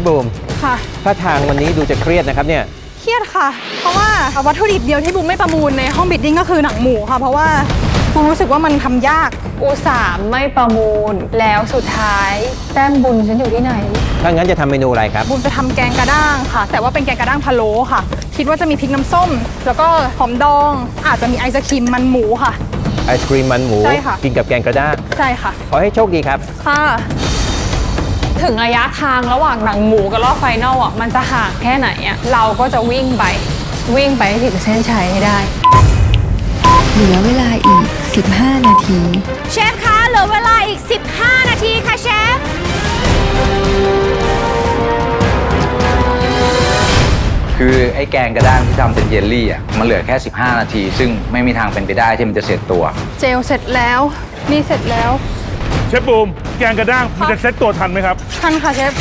ฟบูมค่ะ ถ้าทางวันนี้ดูจะเครียดนะครับเนี่ย เครียดค่ะ เพราะว่าวัตถุดิบเดียวที่บุมไม่ประมูลในห้องบิดดิ้งก็คือหนังหมูค่ะ เพราะว่าบุมรู้สึกว่ามันทำยาก อุตส่าห์ไม่ประมูล แล้วสุดท้าย แต้มบุญฉันอยู่ที่ไหน ถ้างั้นจะทำเมนูอะไรครับบุมจะทำแกงกระด้างค่ะ แต่ว่าเป็นแกงกระด้างพะโล้ค่ะ คิดว่าจะมีพริกน้ำส้ม แล้วก็หอมดอง อาจจะมีไอศครีมมันหมูค่ะ ไอศครีมมันหมูใช่ค่ะกินกับแกงกระด้าง ใช่ค่ะ ขอให้โชคดีครับ ค่ะ ถึงระยะทางระหว่างหนังหมูกับรอบไฟนอลอะมันจะห่างแค่ไหนอะเราก็จะวิ่งไปวิ่งไปให้ถึงเส้นชัยให้ได้ เหลือเวลาอีก 15 นาที เชฟคะเหลือเวลาอีก 15 นาทีค่ะเชฟ คือไอ้แกงกระด้างที่ทำเป็นเยลลี่อะมันเหลือแค่ 15 นาที ซึ่งไม่มีทางเป็นไปได้ที่มันจะเสร็จตัว เจลเสร็จแล้ว นี่เสร็จแล้ว เชฟบูมแกงกระด้างมันจะเซ็ตตัวทันไหมครับ ทันค่ะเชฟ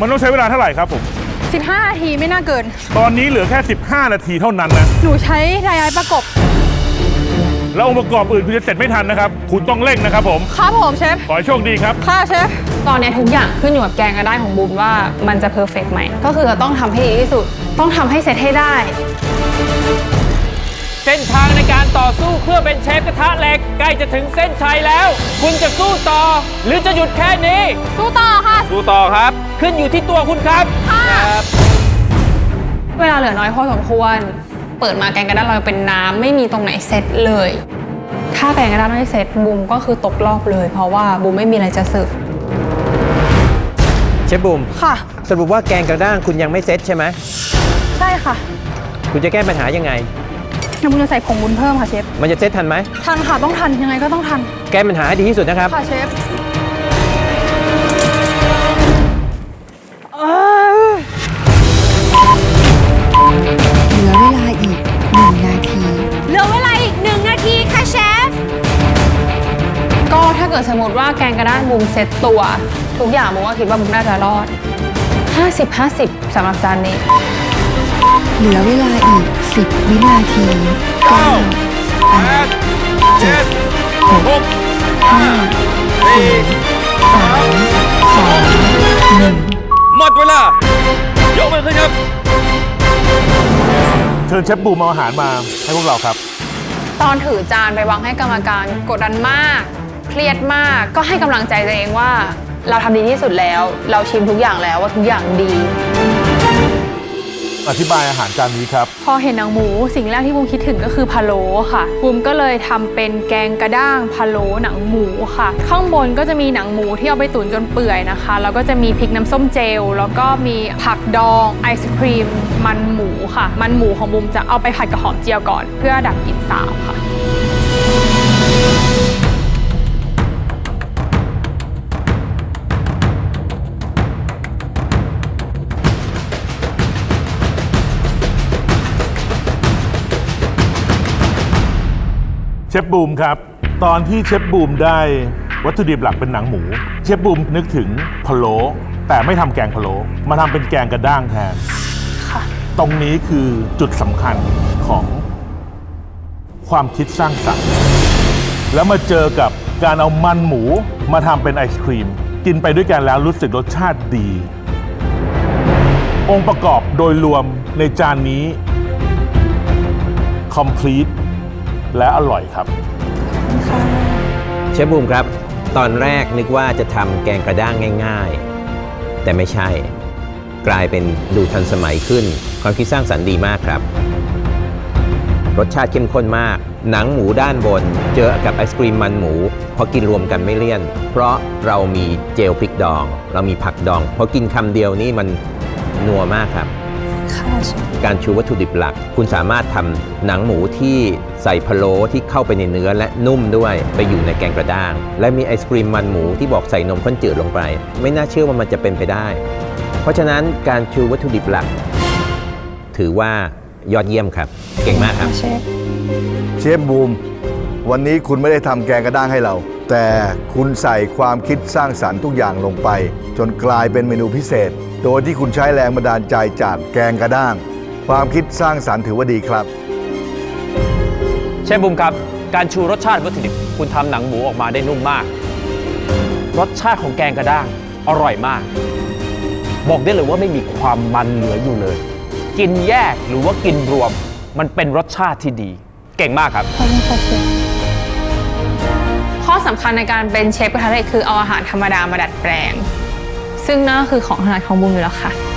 มันต้องใช้เวลาเท่าไหร่ครับผม 15นาทีไม่น่าเกิน ตอนนี้เหลือแค่ 15 นาทีเท่านั้นนะ หนูใช้ไดไอประกบ แล้วองค์ประกอบอื่นคุณจะเสร็จไม่ทันนะครับ คุณต้องเร่งนะครับผม ครับผมเชฟ ขอให้โชคดีครับ ค่ะเชฟ ตอนเนี้ยทุกอย่างขึ้นอยู่กับแกงกระด้างของบุญว่ามันจะเพอร์เฟกไหม ก็คือต้องทำให้ดีที่สุด ต้องทำให้เสร็จให้ได้ เส้นทางในการต่อสู้เพื่อเป็นเชฟกระทะเหล็กใกล้จะถึงเส้นชัยแล้ว คุณจะสู้ต่อ หรือจะหยุดแค่นี้ สู้ต่อค่ะ สู้ต่อครับ ขึ้นอยู่ที่ตัวคุณครับครับเวลาเหลือน้อยพอสมควร เปิดมาแกงกระด้างเราเป็นน้ำไม่มีตรงไหนเซ็ตเลย ถ้าแกงกระด้างไม่เซ็ตบูมก็คือตกรอบเลย เพราะว่าบูมไม่มีอะไรจะเสิร์ฟเชฟบูมค่ะ สรุปว่าแกงกระด้างคุณยังไม่เซ็ตใช่ไหมใช่ค่ะ คุณจะแก้ปัญหายังไง เดี๋ยวบุญจะใส่ผงบุญเพิ่มค่ะเชฟ มันจะเซ็ตทันไหม ทันค่ะต้องทันยังไงก็ต้องทัน แก้ปัญหาให้ดีที่สุดนะครับ ค่ะเชฟเออเหลือเวลาอีก1นาที เหลือเวลาอีก1นาทีค่ะเชฟ ก็ถ้าเกิดสมมติว่าแกงกระด้างบูมเซ็ตตัว ทุกอย่างบูมก็คิดว่าบูมน่าจะรอด 50 50สำหรับจานนี้ เหลือเวลาอีก 10 วินาที 9 8 7 6 5 4 3 2 1 หมดเวลายกมือขึ้นครับ เชิญเชฟบูมเอาอาหารมาให้พวกเราครับ ตอนถือจานไปวางให้กรรมการกดดันมาก เครียดมากก็ให้กำลังใจตัวเองว่า เราทำดีที่สุดแล้ว เราชิมทุกอย่างแล้วว่าทุกอย่างดี อธิบายอาหารจานนี้ครับ พอเห็นหนังหมูสิ่งแรกที่บูมคิดถึงก็คือพะโล้ค่ะบูมก็เลยทำเป็นแกงกระด้างพะโล้หนังหมูค่ะ ข้างบนก็จะมีหนังหมูที่เอาไปตุ๋นจนเปื่อยนะคะ แล้วก็จะมีพริกน้ำส้มเจล แล้วก็มีผักดองไอศครีม มันหมูค่ะ มันหมูของบูมจะเอาไปผัดกับหอมเจียวก่อน เพื่อดับกลิ่นสาบค่ะ เชฟบูมครับ ตอนที่เชฟบูมได้วัตถุดิบหลักเป็นหนังหมู เชฟบูมนึกถึงพะโล้แต่ไม่ทำแกงพะโล้มาทำเป็นแกงกระด้างแทนตรงนี้คือจุดสำคัญของความคิดสร้างสรรค์ แล้วมาเจอกับการเอามันหมูมาทำเป็นไอศครีม กินไปด้วยกันแล้วรู้สึกรสชาติดี องค์ประกอบโดยรวมในจานนี้ complete และอร่อยครับ เชฟบูมครับ ตอนแรกนึกว่าจะทำแกงกระด้างง่าย ๆ แต่ไม่ใช่ กลายเป็นดูทันสมัยขึ้น ความคิดสร้างสรรค์ดีมากครับ รสชาติเข้มข้นมาก หนังหมูด้านบน เจอกับไอศกรีมมันหมู พอกินรวมกันไม่เลี่ยน เพราะเรามีเจลพริกดอง เรามีผักดอง พอกินคำเดียวนี่มันนัวมากครับ การชูวัตถุดิบหลัก คุณสามารถทำหนังหมูที่ใส่พะโล้ที่เข้าไปในเนื้อและนุ่มด้วยไปอยู่ในแกงกระด้าง และมีไอศกรีมมันหมูที่บอกใส่นมข้นจืดลงไป ไม่น่าเชื่อว่ามันจะเป็นไปได้ เพราะฉะนั้นการชูวัตถุดิบหลัก ถือว่ายอดเยี่ยมครับ เก่งมากครับเชฟบูมวันนี้คุณไม่ได้ทำแกงกระด้างให้เรา แต่คุณใส่ความคิดสร้างสรรค์ทุกอย่างลงไป จนกลายเป็นเมนูพิเศษ โดยที่คุณใช้แรงบันดาลใจจากแกงกระด้าง ความคิดสร้างสารรค์ถือว่าดีครับ เช่บุมครับ การชูรสชาติวัตถุดิบคุณทำหนังหมูออกมาได้นุ่มมาก รสชาติของแกงกระด้างอร่อยมาก บอกได้เลยว่าไม่มีความมันเหลืออยู่เลย กินแยกหรือว่ากินรวม มันเป็นรสชาติที่ดี เก่งมากครับ ขอบคุณค่ะเชฟข้อสำคัญในการเป็นเชฟกระทะเหล็กคือเอาอาหารธรรมดามาดัดแปลง ซึ่งนั่นก็คือของถนัดของบุมอยู่แล้วค่ะ